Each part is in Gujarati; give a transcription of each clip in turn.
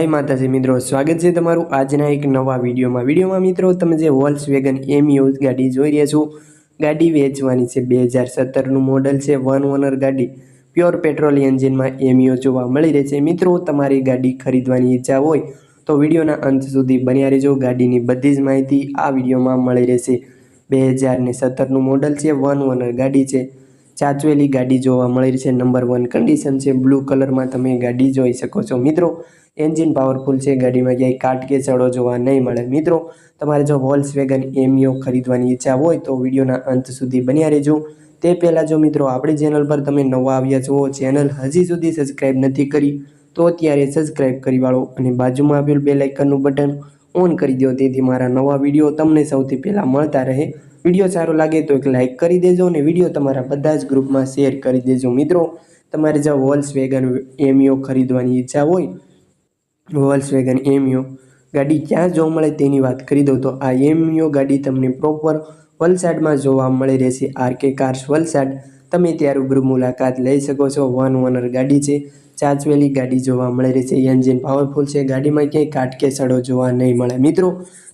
જય માતાજી મિત્રો, સ્વાગત છે તમારું આજના એક નવા વિડીયોમાં. વિડીયોમાં મિત્રો, તમે જે વોલ્સ વેગન એમયુ ગાડી જોઈ રહ્યા છો, ગાડી વેચવાની છે બે હજાર સત્તરનું મોડલ છે વન ઓનર ગાડી. પ્યોર પેટ્રોલ એન્જિનમાં એમયુ જોવા મળી રહે છે. મિત્રો, તમારી ગાડી ખરીદવાની ઈચ્છા હોય, તો વિડીયોના અંત સુધી બન્યા રહેજો. ગાડીની બધી જ માહિતી આ વિડીયોમાં મળી રહેશે. બે હજાર ને સત્તરનું મોડલ છે વન ઓનર ગાડી છે. ચાચવેલી ગાડી જોવા મળી છે. નંબર વન કન્ડિશન છે બ્લુ કલરમાં તમે ગાડી જોઈ શકો છો. મિત્રો એન્જિન પાવરફુલ છે, ગાડીમાં ક્યાંય કાટ કે ચડો જોવા નહીં મળે. મિત્રો, તમારે જો વોલ્સ વેગન એમિયો ખરીદવાની ઈચ્છા હોય તો વિડીયોના અંત સુધી બન્યા રહેજો. તે પહેલાં જો મિત્રો, આપણી ચેનલ પર તમે નવા આવ્યા છો ચેનલ હજી સુધી સબસ્ક્રાઈબ નથી કરી, તો અત્યારે સબસ્ક્રાઈબ કરી વાળો અને બાજુમાં આપેલ બે લાઇકનનું બટન ઓન કરી દો તેથી મારા નવા વીડિયો તમને સૌથી પહેલાં મળતા રહે. વીડિયો સારો લાગે તો એક લાઇક કરી દેજો અને વીડિયો તમારા બધા જ ગ્રુપમાં શેર કરી દેજો મિત્રો. તમારે જો વોલ્સ વેગન એમિયો ખરીદવાની ઈચ્છા હોય વોલ્સ વેગન એમિયો ગાડી ક્યાં જોવા મળે તેની વાત કરી દઉં. તો આ એમિયો ગાડી તમને પ્રોપર વલસાડમાં જોવા મળી રહેશે. RK cars Valsad. તમે ત્યાં રૂબરૂ મુલાકાત લઈ શકો છો. વન ઓનર ગાડી છે. ચાચવેલી ગાડી જોવા મળી રહેશે એન્જિન પાવરફુલ છે. ગાડીમાં ક્યાંય કાટ કે સડો જોવા નહીં મળે. મિત્રો,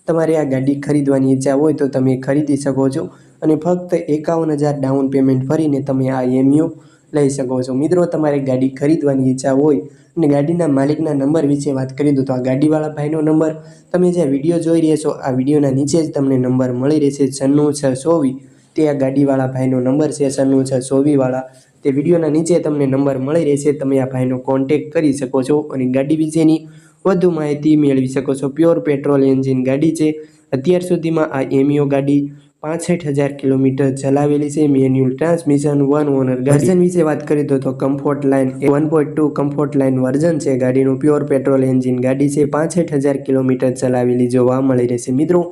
તમારે આ ગાડી ખરીદવાની ઈચ્છા હોય તો તમે ખરીદી શકો છો અને ફક્ત એકાવન હજાર ડાઉન પેમેન્ટ ભરીને તમે આ એમયુ લઈ શકો છો. મિત્રો, તમારે ગાડી ખરીદવાની ઈચ્છા હોય અને ગાડીના માલિકના નંબર વિશે વાત કરી દો તો આ ગાડીવાળા ભાઈનો નંબર તમે જે વીડિયો જોઈ રહ્યા છો, આ વિડીયોના નીચે જ તમને નંબર મળી રહેશે. છન્નું છ ચોવીસ તે આ ગાડીવાળા ભાઈનો નંબર છે, સનુ છે, સોવીવાળા. તે વિડીયોના નીચે તમને નંબર મળી રહેશે, તમે આ ભાઈનો કોન્ટેક કરી શકો છો અને ગાડી વિશેની વધુ માહિતી મેળવી શકો છો. પ્યોર પેટ્રોલ એન્જિન ગાડી છે. અત્યાર સુધીમાં આ એમિયો ગાડી પાસઠ હજાર કિલોમીટર ચલાવેલી છે. Manual transmission one owner version વિશે વાત કરીએ તો તો comfort line one point two comfort line version છે. ગાડીનું પ્યોર પેટ્રોલ એન્જિન ગાડી છે. પાસઠ હજાર કિલોમીટર ચલાવેલી જોવા મળી રહેશે. મિત્રો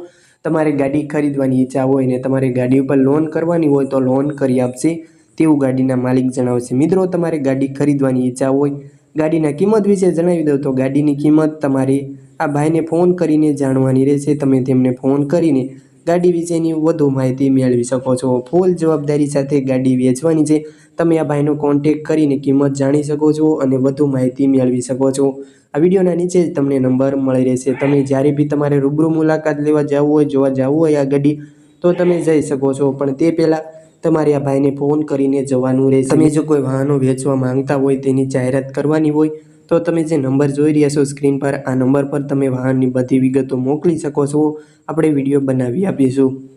તમારે ગાડી ખરીદવાની ઈચ્છા હોય ને તમારે ગાડી ઉપર લોન કરવાની હોય તો લોન કરી આપશે. તેવું ગાડીના માલિક જણાવશે. મિત્રો, તમારે ગાડી ખરીદવાની ઈચ્છા હોય, ગાડીના કિંમત વિશે જણાવી દઉં તો ગાડીની કિંમત તમારે આ ભાઈને ફોન કરીને જાણવાની રહેશે. તમે તેમને ફોન કરીને ગાડી વિશેની વધુ માહિતી મેળવી શકો છો. ફૂલ જવાબદારી સાથે ગાડી વેચવાની છે. તમે આ ભાઈનો કોન્ટેક કરીને કિંમત જાણી શકો છો અને વધુ માહિતી મેળવી શકો છો. આ વિડીયોના નીચે જ તમને નંબર મળી રહેશે. તમે જ્યારે બી તમારે રૂબરૂ મુલાકાત લેવા જવું હોય, જોવા જવું હોય આ ગાડી, તો તમે જઈ શકો છો. પણ તે પહેલાં તમારે આ ભાઈને ફોન કરીને જવાનું રહેશે. તમે જો કોઈ વાહનો વેચવા માંગતા હોય, તેની જાહેરાત કરવાની હોય, તો તમે જે નંબર જોઈ રહ્યા છો સ્ક્રીન પર, આ નંબર પર તમે વાહનની બધી વિગતો મોકલી શકો છો. આપણે વીડિયો બનાવી આપીશું.